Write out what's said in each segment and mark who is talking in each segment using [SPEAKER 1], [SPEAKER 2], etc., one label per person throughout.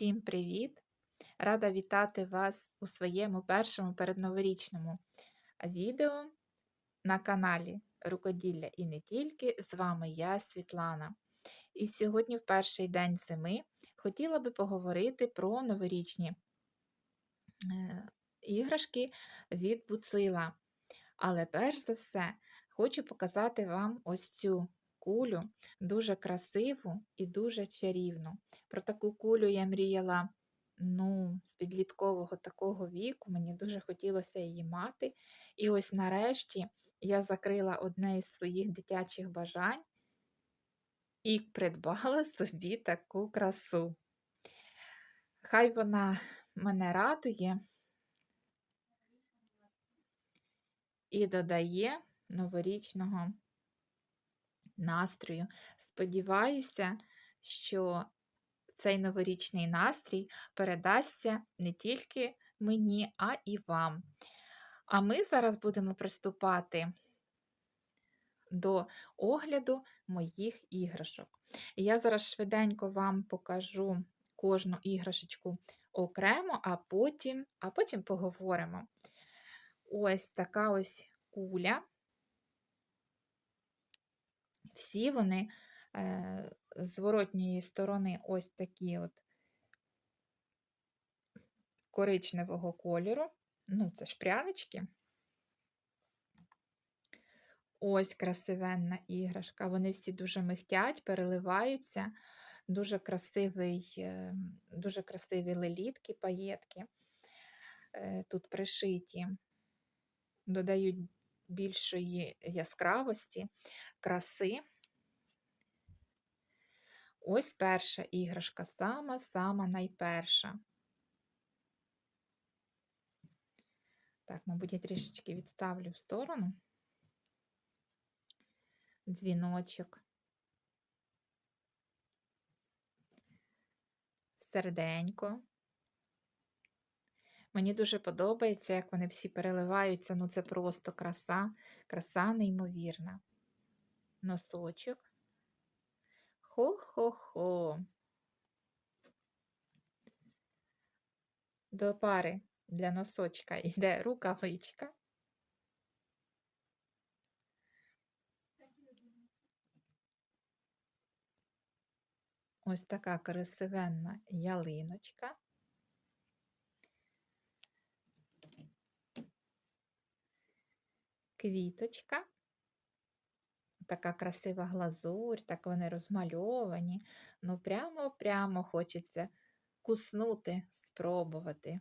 [SPEAKER 1] Всім привіт! Рада вітати вас у своєму першому передноворічному відео на каналі Рукоділля і не тільки. З вами я, Світлана. І сьогодні, в перший день зими, хотіла би поговорити про новорічні е, іграшки від Буцила. Але перш за все, хочу показати вам ось цю кулю, дуже красиву і дуже чарівну. Про таку кулю я мріяла ну, з підліткового такого віку, мені дуже хотілося її мати. І ось нарешті я закрила одне із своїх дитячих бажань і придбала собі таку красу. Хай вона мене радує і додає новорічного настрою. Сподіваюся, що цей новорічний настрій передасться не тільки мені, а і вам. А ми зараз будемо приступати до огляду моїх іграшок. Я зараз швиденько вам покажу кожну іграшечку окремо, а потім, а потім поговоримо. Ось така ось куля. Всі вони е, з зворотньої сторони ось такі от коричневого кольору. Ну, це ж прянички. Ось красивенна іграшка. Вони всі дуже михтять, переливаються. Дуже красивий, е, дуже красиві лелітки, паєтки е, тут пришиті, додають більшої яскравості, краси. Ось перша іграшка, сама-сама найперша. Так, мабуть, я трішечки відставлю в сторону. Дзвіночок. Серденько. Мені дуже подобається, як вони всі переливаються. Ну, це просто краса, краса неймовірна. Носочок. Хо-хо-хо. До пари для носочка йде рукавичка. Ось така красивенна ялиночка. Квіточка. Така красива глазурь, так вони розмальовані. Ну, прямо-прямо хочеться куснути, спробувати.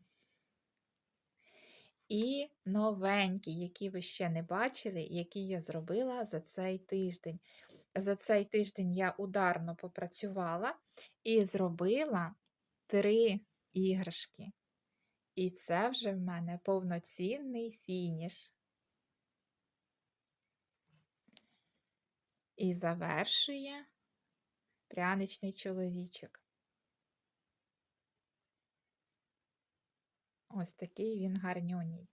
[SPEAKER 1] І новенькі, які ви ще не бачили, які я зробила за цей тиждень. За цей тиждень я ударно попрацювала і зробила три іграшки. І це вже в мене повноцінний фініш. І завершує пряничний чоловічок. Ось такий він гарнюній.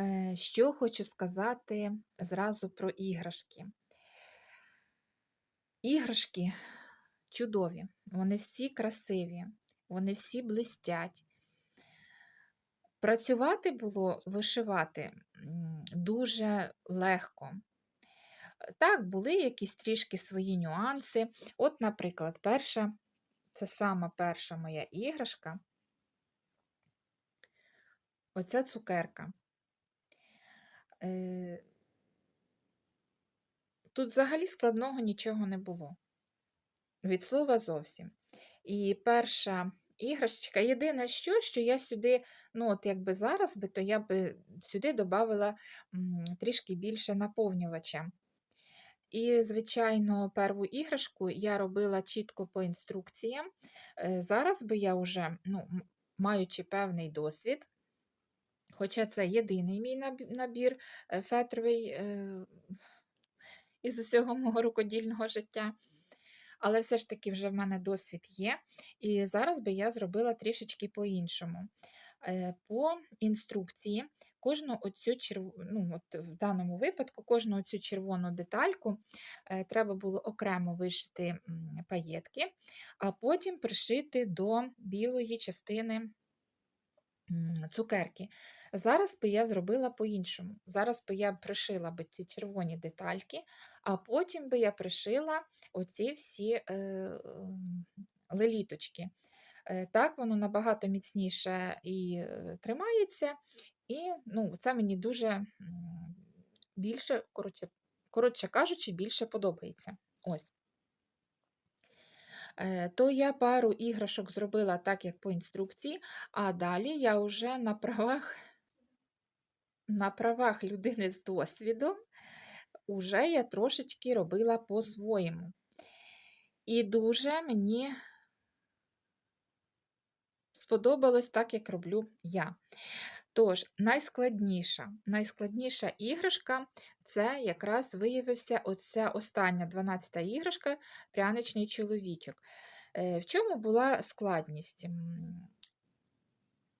[SPEAKER 1] Е, що хочу сказати зразу про іграшки. Іграшки чудові, вони всі красиві, вони всі блистять. Працювати було вишивати дуже легко. Так, були якісь трішки свої нюанси. От, наприклад, перша, це сама перша моя іграшка. Оця цукерка. Е, тут взагалі складного нічого не було. Від слова зовсім. І перша іграшечка, єдине що, що я сюди, ну, от якби зараз би, то я би сюди додавала трішки більше наповнювача. І, звичайно, перву іграшку я робила чітко по інструкціям. Е, зараз би я вже, ну, маючи певний досвід, хоча це єдиний мій набір е, фетровий е, із усього мого рукодільного життя. Але все ж таки вже в мене досвід є. І зараз би я зробила трішечки по-іншому. По інструкції кожну оцю черв... ну, от в даному випадку кожну оцю червону детальку е, треба було окремо вишити паєтки, а потім пришити до білої частини цукерки. Зараз би я зробила по-іншому. Зараз би я пришила би ці червоні детальки, а потім би я пришила оці всі е, ем, леліточки. Е, Так, воно набагато міцніше і е, тримається, і ну, це мені дуже більше, коротше, коротше кажучи, більше подобається. Ось. Е, То я пару іграшок зробила так, як по інструкції, а далі я вже на правах, на правах людини з досвідом, уже я трошечки робила по-своєму. І дуже мені сподобалось так, як роблю я. Тож, найскладніша, найскладніша іграшка це якраз виявився оця остання 12-та іграшка пряничний чоловічок. Е, В чому була складність?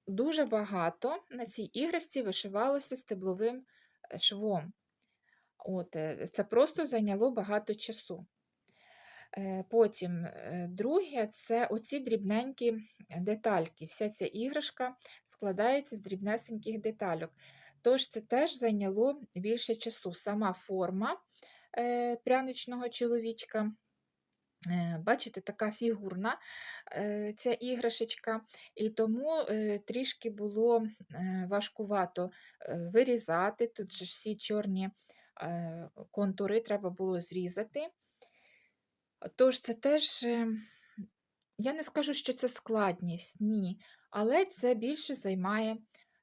[SPEAKER 1] Дуже багато на цій іграшці вишивалося стебловим е, швом. От, е, це просто зайняло багато часу. Е, Потім е, друге це оці дрібненькі детальки. Вся ця іграшка складається з дрібнесеньких детальок. Тож це теж зайняло більше часу. Сама форма е, пряничного чоловічка. Бачите, така фігурна ця іграшечка, і тому трішки було важкувато вирізати. Тут же всі чорні контури треба було зрізати. Тож це теж, е, я не скажу, що це складність, ні, але це більше займає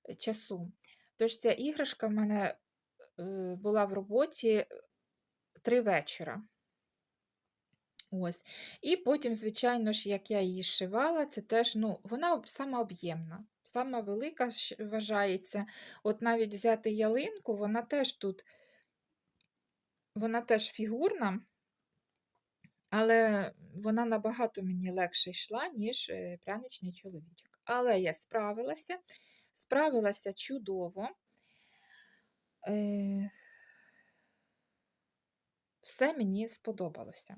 [SPEAKER 1] е, часу. Тож ця іграшка в мене е, була в роботі три вечора. Ось. І потім, звичайно ж, як я її шивала, це теж, ну, вона сама об'ємна, сама велика вважається. От навіть взяти ялинку, вона теж тут, вона теж фігурна. Але вона набагато мені легше йшла, ніж е, пряничний чоловічок. Але я справилася, справилася чудово. Е, Все мені сподобалося.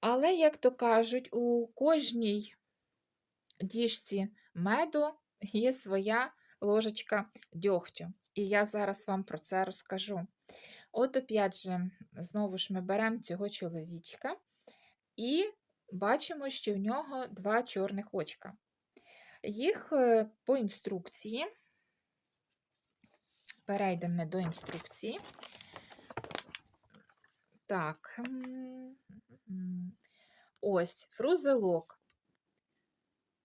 [SPEAKER 1] Але, як то кажуть, у кожній діжці меду є своя ложечка дьогтю. І я зараз вам про це розкажу. От опять же, знову ж ми беремо цього чоловічка і бачимо, що в нього два чорних очка. Їх е, по інструкції, перейдемо до інструкції. Так, ось фрузелок.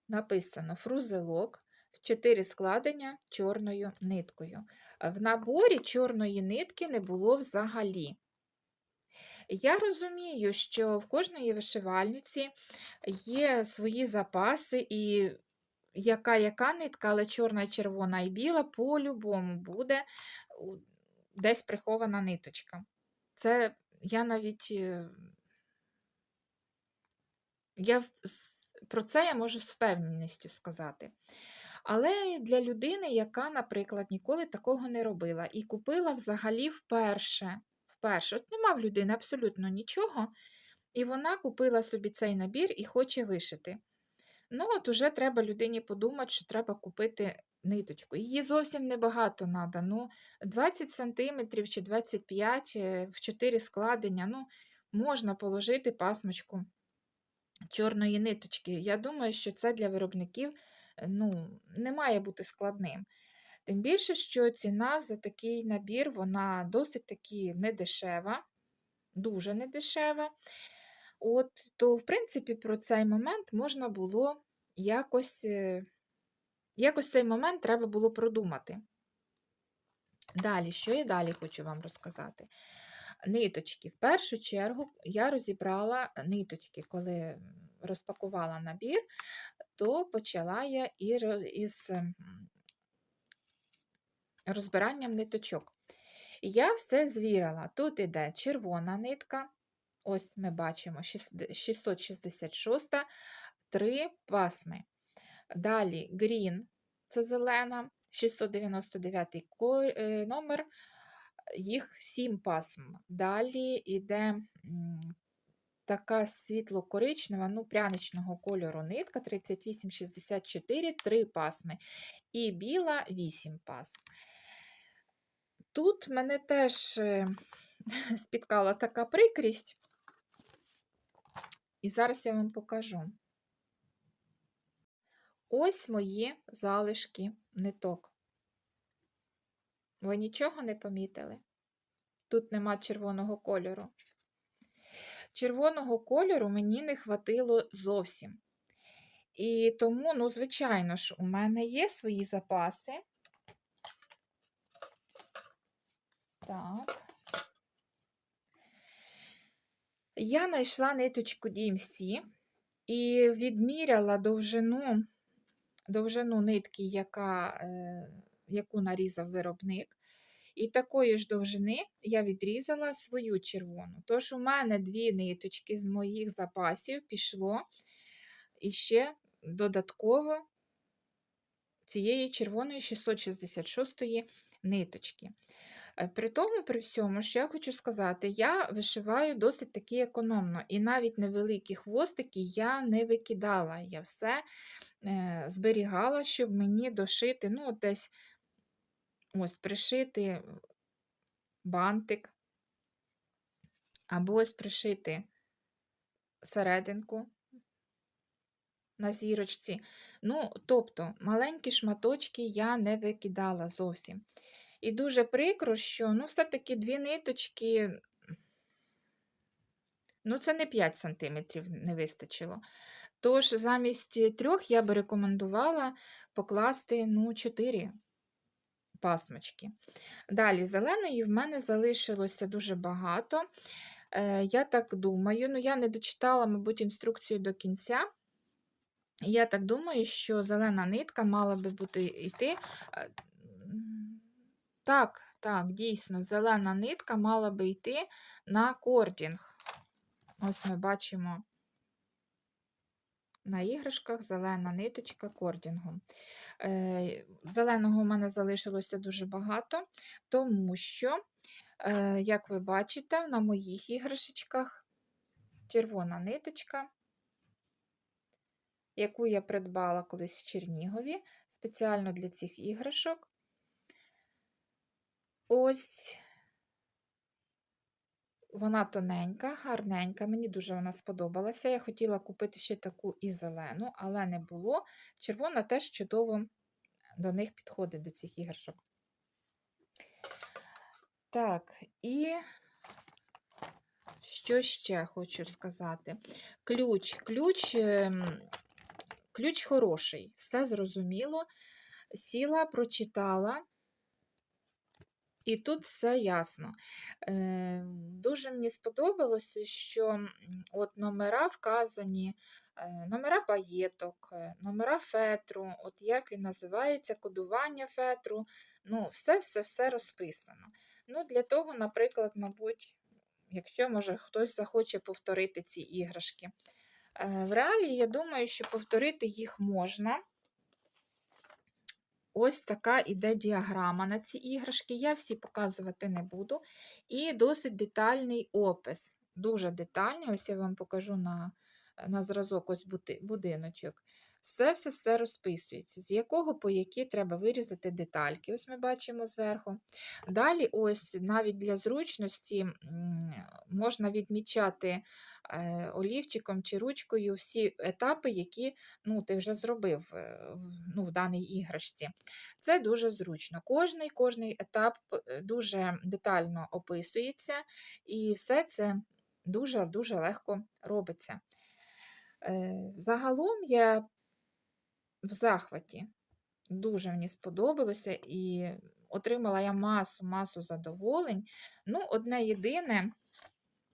[SPEAKER 1] Написано фрузелок 4 складення чорною ниткою. Е, В наборі чорної нитки не було взагалі. Я розумію, що в кожної вишивальниці є свої запаси, і яка яка нитка, але чорна, червона і біла по-любому буде десь прихована ниточка. Це я навіть е, я про це я можу з впевненістю сказати. Але для людини, яка, наприклад, ніколи такого не робила і купила взагалі вперше, вперше, от нема в людини абсолютно нічого, і вона купила собі цей набір і хоче вишити. Ну, от уже треба людині подумати, що треба купити ниточку. Її зовсім небагато треба. Ну, 20 см чи 25 е, в 4 складення. Ну, можна положити пасмочку чорної ниточки. Я думаю, що це для виробників ну, не має бути складним. Тим більше, що ціна за такий набір вона досить таки недешева, дуже недешева. От, то, в принципі, про цей момент можна було якось, е, якось цей момент треба було продумати. Далі, що я далі хочу вам розказати? Ниточки. В першу чергу я розібрала ниточки, коли розпакувала набір, то почала я із розбиранням ниточок. Я все звірила. Тут іде червона нитка, ось ми бачимо 666, три пасми. Далі грін це зелена, 699 ко- е, номер, їх 7 пасм. Далі йде така світло-коричнева, ну, пряничного кольору нитка 3864, 3 пасми. І біла 8 пасм. Тут мене теж е, спіткала така прикрість. І зараз я вам покажу. Ось мої залишки ниток. Ви нічого не помітили? Тут нема червоного кольору. Червоного кольору мені не хватило зовсім. І тому, ну, звичайно ж, у мене є свої запаси. Так. Я знайшла ниточку DMC і відміряла довжину, довжину нитки, яка, е, яку нарізав виробник. І такої ж довжини я відрізала свою червону. Тож у мене дві ниточки з моїх запасів пішло і ще додатково цієї червоної 666 ниточки. Е, При тому, при всьому, що я хочу сказати, я вишиваю досить таки економно, і навіть невеликі хвостики я не викидала. Я все е, зберігала, щоб мені дошити, ну, десь ось пришити бантик, або ось пришити серединку на зірочці. Ну, тобто, маленькі шматочки я не викидала зовсім. І дуже прикро, що ну, все-таки дві ниточки, ну, це не 5 см не вистачило. Тож, замість трьох я би рекомендувала покласти ну, 4 пасмочки. Далі, зеленої в мене залишилося дуже багато. Е, Я так думаю, ну, я не дочитала, мабуть, інструкцію до кінця. Я так думаю, що зелена нитка мала би бути йти. е, Так, так, дійсно, зелена нитка мала би йти на кордінг. Ось ми бачимо на іграшках зелена ниточка кордінгу. Е, Зеленого у мене залишилося дуже багато, тому що, е, як ви бачите, на моїх іграшечках червона ниточка, яку я придбала колись в Чернігові спеціально для цих іграшок. Ось вона тоненька, гарненька, мені дуже вона сподобалася. Я хотіла купити ще таку і зелену, але не було. Червона теж чудово до них підходить, до цих іграшок. Так, і що ще хочу сказати? Ключ. Ключ, ем, ключ хороший, все зрозуміло. Сіла, прочитала. І тут все ясно. Е, Дуже мені сподобалося, що от номера вказані, е, номера паєток, е, номера фетру, от як він називається, кодування фетру. Ну, все-все-все розписано. Ну, Для того, наприклад, мабуть, якщо може хтось захоче повторити ці іграшки. Е, В реалії, я думаю, що повторити їх можна. Ось така іде діаграма на ці іграшки. Я всі показувати не буду. І досить детальний опис. Дуже детальний. Ось я вам покажу на, на зразок ось будиночок. Все-все-все розписується, з якого по які треба вирізати детальки. Ось ми бачимо зверху. Далі, ось навіть для зручності можна відмічати е, олівчиком чи ручкою всі етапи, які ну, ти вже зробив е, ну, в даній іграшці. Це дуже зручно. Кожний, кожний етап е, дуже детально описується, і все це дуже-дуже легко робиться. Загалом я в захваті. Дуже мені сподобалося і отримала я масу, масу задоволень. Ну, одне єдине,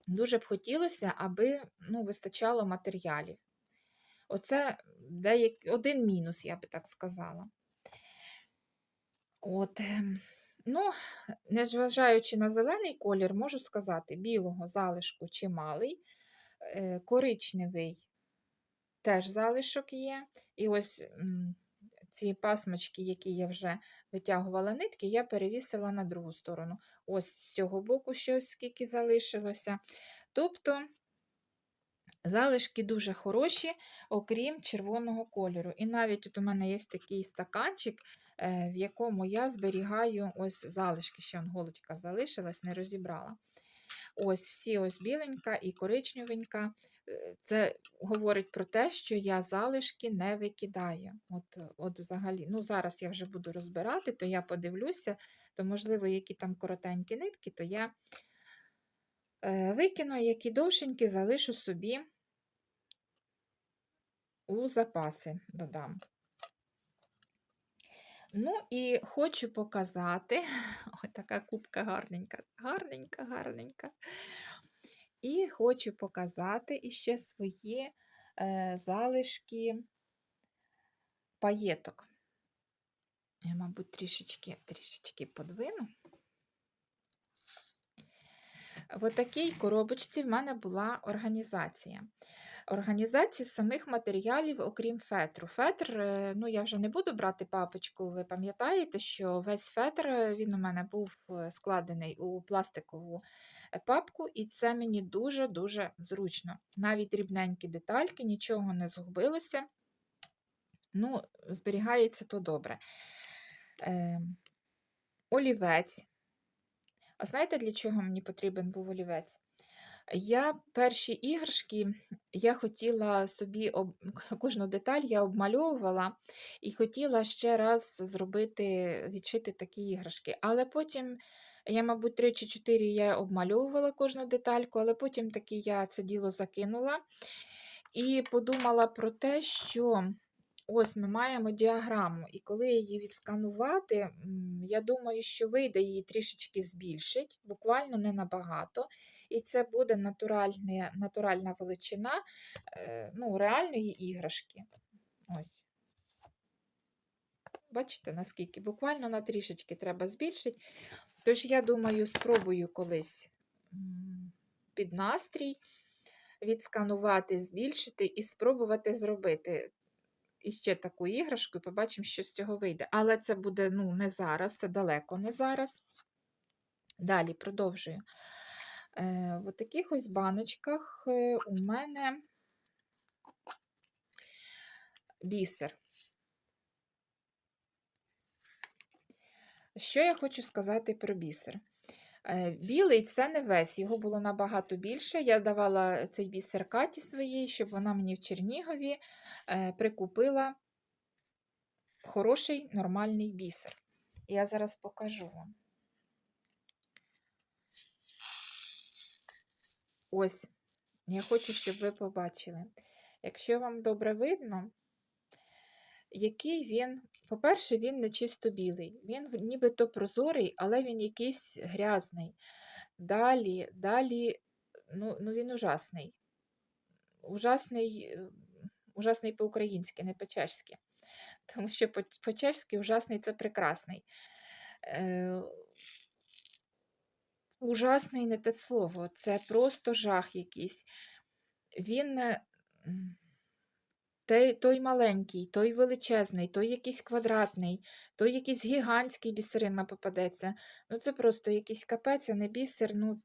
[SPEAKER 1] дуже б хотілося, аби ну, вистачало матеріалів. Оце деяк... один мінус, я би так сказала. От, ем, ну, незважаючи на зелений колір, можу сказати, білого залишку чималий, е, коричневий теж залишок є. І ось ці пасмочки, які я вже витягувала нитки, я перевісила на другу сторону. Ось з цього боку ще ось скільки залишилося. Тобто залишки дуже хороші, окрім червоного кольору. І навіть от у мене є такий стаканчик, е, в якому я зберігаю ось залишки, ще голочка залишилась, не розібрала. Ось всі ось біленька і коричневенька. Е, Це говорить про те, що я залишки не викидаю. От, от взагалі, ну зараз я вже буду розбирати, то я подивлюся, то, можливо, які там коротенькі нитки, то я е, викину, які довшенькі залишу собі у запаси додам. Ну і хочу показати, ось така кубка гарненька, гарненька, гарненька. І хочу показати іще свої е, залишки паєток. Я, мабуть, трішечки, трішечки подвину. В такій коробочці в мене була організація. Організація самих матеріалів, окрім фетру. Фетр, е, ну я вже не буду брати папочку, ви пам'ятаєте, що весь фетр е, він у мене був е, складений у пластикову папку, і це мені дуже-дуже зручно. Навіть дрібненькі детальки, нічого не згубилося. Ну, зберігається то добре. Е, олівець. А знаєте, для чого мені потрібен був олівець? Я перші іграшки, я хотіла собі об... кожну деталь я обмальовувала і хотіла ще раз зробити, відшити такі іграшки. Але потім, я, мабуть, 3 чи 4 я обмальовувала кожну детальку, але потім таки я це діло закинула і подумала про те, що ось ми маємо діаграму, і коли її відсканувати, я думаю, що вийде її трішечки збільшить, буквально не набагато. І це буде натуральне, натуральна величина е, ну, реальної іграшки. Ось. Бачите, наскільки? Буквально на трішечки треба збільшити. Тож, я думаю, спробую колись під настрій відсканувати, збільшити і спробувати зробити іще таку іграшку, і побачимо, що з цього вийде. Але це буде ну, не зараз, це далеко не зараз. Далі продовжую. Е, в таких ось баночках е, у мене бісер. Що я хочу сказати про бісер? Е, Білий це не весь, його було набагато більше. Я давала цей бісер Каті своїй, щоб вона мені в Чернігові прикупила хороший нормальний бісер. Я зараз покажу вам. Ось, я хочу, щоб ви побачили. Якщо вам добре видно, який він, по-перше, він не чисто білий. Він нібито прозорий, але він якийсь грязний. Далі, далі, ну, ну він ужасний. Ужасний, е, ужасний по-українськи, не по-чешськи. Тому що по- по-чешськи ужасний це прекрасний. Ужасний не те слово, це просто жах якийсь. Він е, той, той маленький, той величезний, той якийсь квадратний, той якийсь гігантський бісерина попадеться. Ну, це просто якийсь капець, а не бісер. Ну...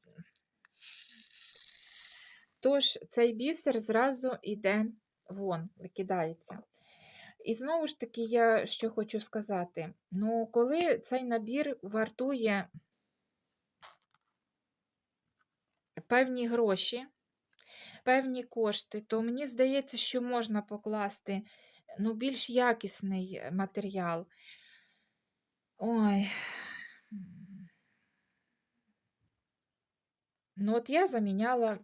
[SPEAKER 1] Тож, цей бісер зразу йде вон, викидається. І знову ж таки, я що хочу сказати: ну, коли цей набір вартує певні гроші, певні кошти, то мені здається, що можна покласти ну, більш якісний е, матеріал. Ой. Ну, от я заміняла,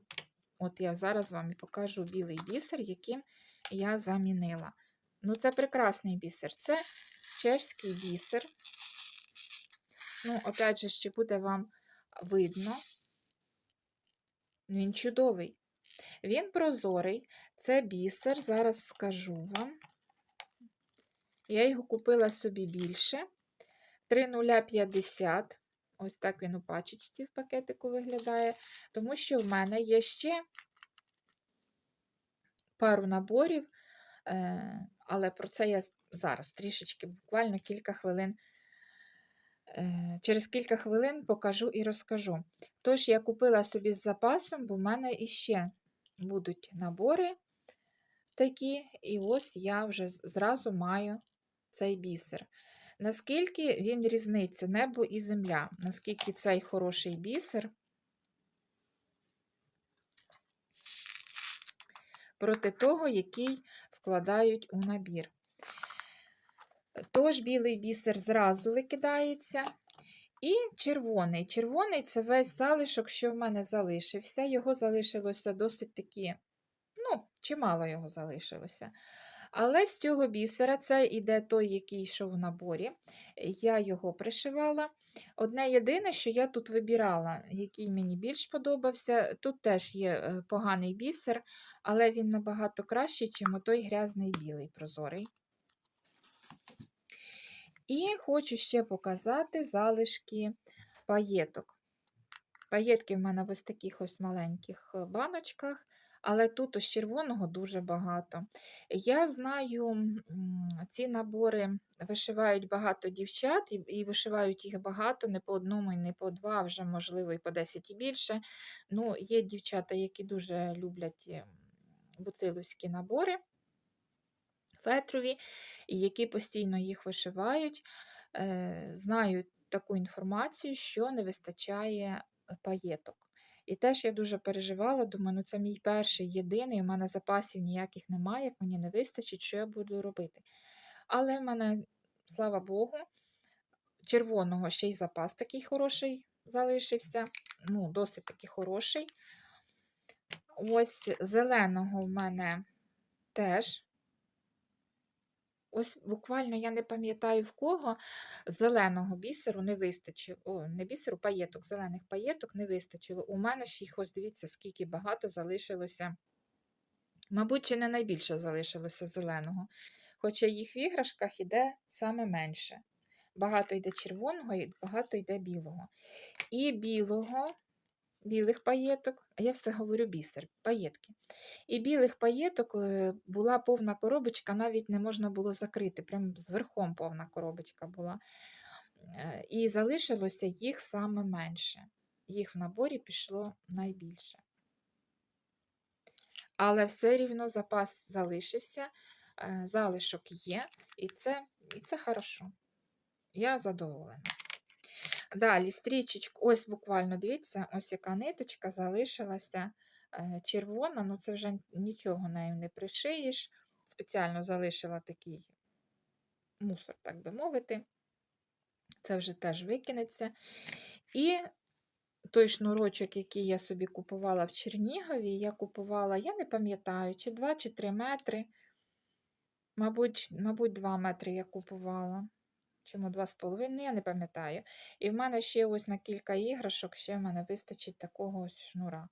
[SPEAKER 1] от я зараз вам покажу білий бісер, яким я замінила. Ну, це прекрасний бісер. Це чешський бісер. Ну, опять же, ще буде вам видно. Він чудовий. Він прозорий, це бісер, зараз скажу вам. Я його купила собі більше. 3,050. Ось так він у пачечці в пакетику виглядає. Тому що в мене є ще пару наборів Е, але про це я зараз трішечки, буквально кілька хвилин. Е, Через кілька хвилин покажу і розкажу. Тож, я купила собі з запасом, бо в мене іще будуть набори такі, і ось я вже зразу маю цей бісер. Наскільки він різниця небо і земля, наскільки цей хороший бісер проти того, який вкладають у набір. Тож білий бісер зразу викидається. І червоний. Червоний це весь залишок, що в мене залишився. Його залишилося досить таки, ну, чимало його залишилося. Але з цього бісера це іде той, який йшов в наборі. Я його пришивала. Одне єдине, що я тут вибирала, який мені більш подобався. Тут теж є е, поганий бісер, але він набагато кращий, ніж той грязний білий прозорий. І хочу ще показати залишки паєток. Паєтки в мене в ось таких ось маленьких е, баночках, але тут ось червоного дуже багато. Я знаю, ці набори вишивають багато дівчат, і, вишивають їх багато, не по одному і не по два, вже, можливо, і по 10 і більше. Ну, є дівчата, які дуже люблять ем, буциловські набори фетрові, і які постійно їх вишивають, е, знають таку інформацію, що не вистачає е, паєток. І теж я дуже переживала, думаю, ну це мій перший єдиний, у мене запасів ніяких немає, як мені не вистачить, що я буду робити. Але в мене, слава Богу, червоного ще й запас такий хороший залишився. Ну, досить таки хороший. Ось зеленого в мене теж Ось буквально я не пам'ятаю в кого зеленого бісеру не вистачило. О, не бісеру, паєток, зелених паєток не вистачило. У мене ж їх ось дивіться, скільки багато залишилося. Мабуть, чи не найбільше залишилося зеленого. Хоча їх в іграшках іде саме менше. Багато йде червоного і багато йде білого. І білого, білих паєток, а я все говорю бісер, паєтки. І білих паєток е, була повна коробочка, навіть не можна було закрити, прям зверхом повна коробочка була. Е, І залишилося їх саме менше. Їх в наборі пішло найбільше. Але все рівно запас залишився, е, залишок є, і це, і це хорошо. Я задоволена. Далі стрічечку, ось буквально, дивіться, ось яка ниточка залишилася е, червона, ну це вже нічого нею не пришиєш. Спеціально залишила такий мусор, так би мовити. Це вже теж викинеться. І той шнурочок, який я собі купувала в Чернігові, я купувала, я не пам'ятаю, чи 2 чи 3 метри. Мабуть, мабуть, 2 метри я купувала. Чому 2,5, ну, я не пам'ятаю. І в мене ще ось на кілька іграшок ще в мене вистачить такого ось шнура.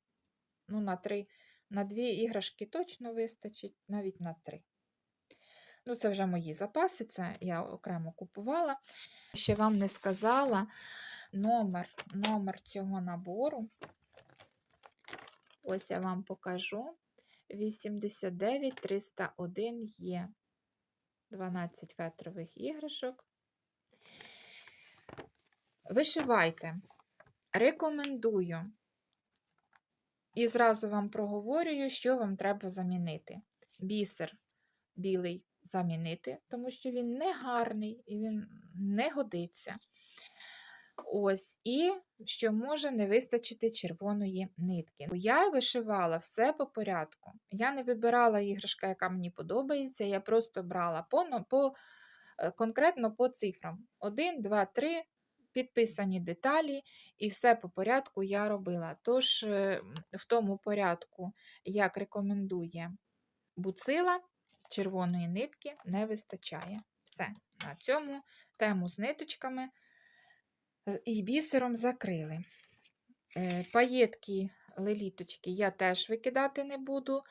[SPEAKER 1] Ну, на три, на дві іграшки точно вистачить, навіть на три. Ну, це вже мої запаси, це я окремо купувала. Ще вам не сказала номер, номер цього набору. Ось я вам покажу. 89 301 є. 12 фетрових іграшок. Вишивайте. Рекомендую. І зразу вам проговорюю, що вам треба замінити. Бісер білий замінити, тому що він не гарний і він не годиться. Ось, і що може не вистачити червоної нитки. Я вишивала все по порядку. Я не вибирала іграшка, яка мені подобається. Я просто брала по, по, е, конкретно по цифрам: 1, 2, 3, підписані деталі, і все по порядку я робила. Тож, е, в тому порядку, як рекомендує буцила, червоної нитки не вистачає. Все. На цьому тему з ниточками і бісером закрили. Е, Паєтки, леліточки я теж викидати не буду,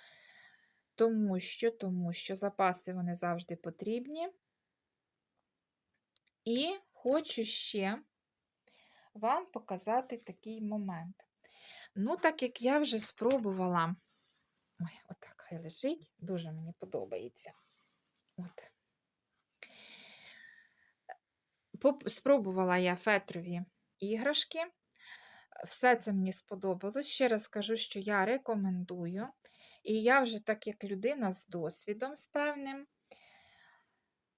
[SPEAKER 1] тому що, тому що запаси вони завжди потрібні. І хочу ще вам показати такий момент. Ну, так як я вже спробувала, ой, отак хай лежить, дуже мені подобається. От. Спробувала я фетрові іграшки. Все це мені сподобалось. Ще раз скажу, що я рекомендую. І я вже, так як людина з досвідом з певним,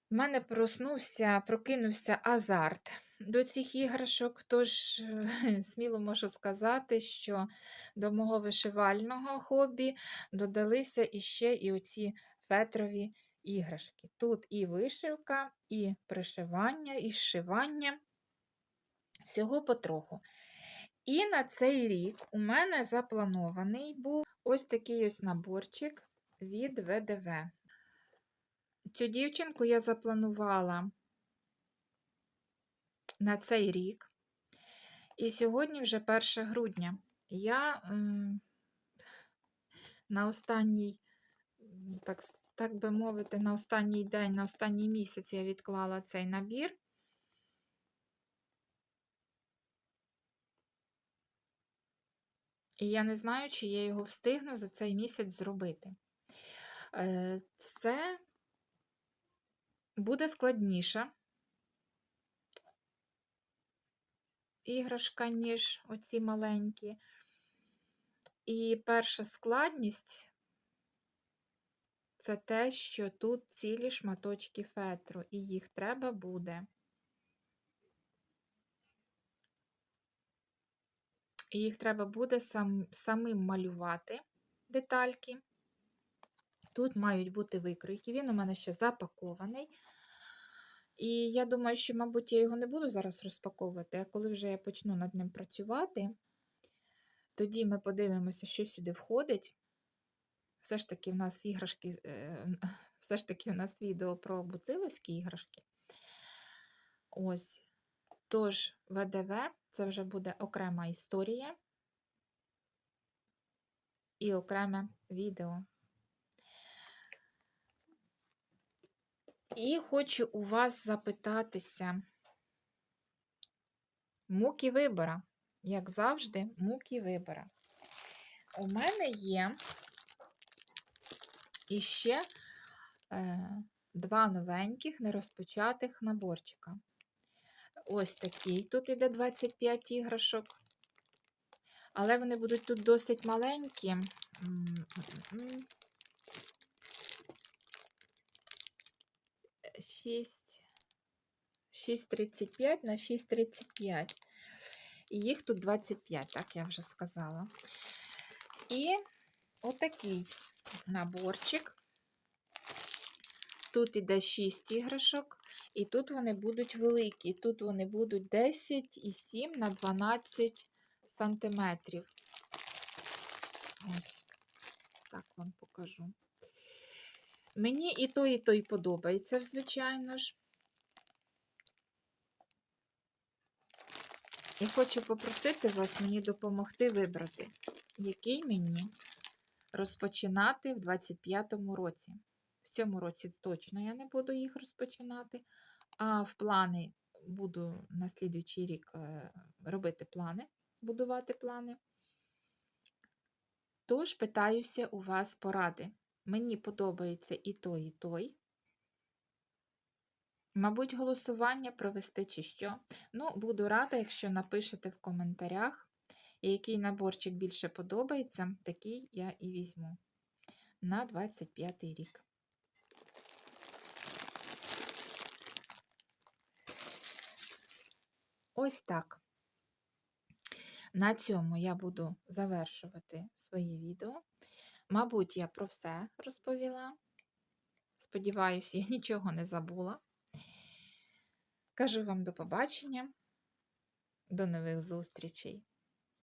[SPEAKER 1] в мене проснувся, прокинувся азарт до цих іграшок. Тож е, сміло можу сказати, що до мого вишивального хобі додалися іще і оці фетрові іграшки. Тут і вишивка, і пришивання, і зшивання. Всього потроху. І на цей рік у мене запланований був ось такий ось наборчик від ВДВ. Цю дівчинку я запланувала на цей рік. І сьогодні вже 1 грудня. Я м, на останній, так, так би мовити, на останній день, на останній місяць я відклала цей набір. І я не знаю, чи я його встигну за цей місяць зробити. Е, Це буде складніша іграшка, ніж оці маленькі. І перша складність це те, що тут цілі шматочки фетру, і їх треба буде. І їх треба буде сам, самим малювати детальки. Тут мають бути викройки. Він у мене ще запакований. І я думаю, що, мабуть, я його не буду зараз розпаковувати, а коли вже я почну над ним працювати, тоді ми подивимося, що сюди входить. Все ж таки, в нас іграшки, е, все ж таки, у нас відео про буциловські іграшки. Ось. Тож, ВДВ це вже буде окрема історія і окреме відео. І хочу у вас запитатися муки вибора. Як завжди, муки вибора. У мене є іще е, два новеньких нерозпочатих наборчика. Ось такий. Тут іде 25 іграшок. Але вони будуть тут досить маленькі. 6, 6,35 на 6,35. І їх тут 25, так я вже сказала. І отакий наборчик. Тут іде 6 іграшок, і тут вони будуть великі. Тут вони будуть 10,7 на 12 сантиметрів. Ось, так вам покажу. Мені і той, і той подобається, звичайно ж. І хочу попросити вас мені допомогти вибрати, який мені розпочинати в 25-му році. В цьому році точно я не буду їх розпочинати, а в плани буду на слідуючий рік е, робити плани, будувати плани. Тож питаюся у вас поради. Мені подобається і той, і той. Мабуть, голосування провести чи що. Ну, буду рада, якщо напишете в коментарях, який наборчик більше подобається, такий я і візьму на 25 рік. Ось так. На цьому я буду завершувати своє відео. Мабуть, я про все розповіла. Сподіваюся, я нічого не забула. Кажу вам до побачення, до нових зустрічей!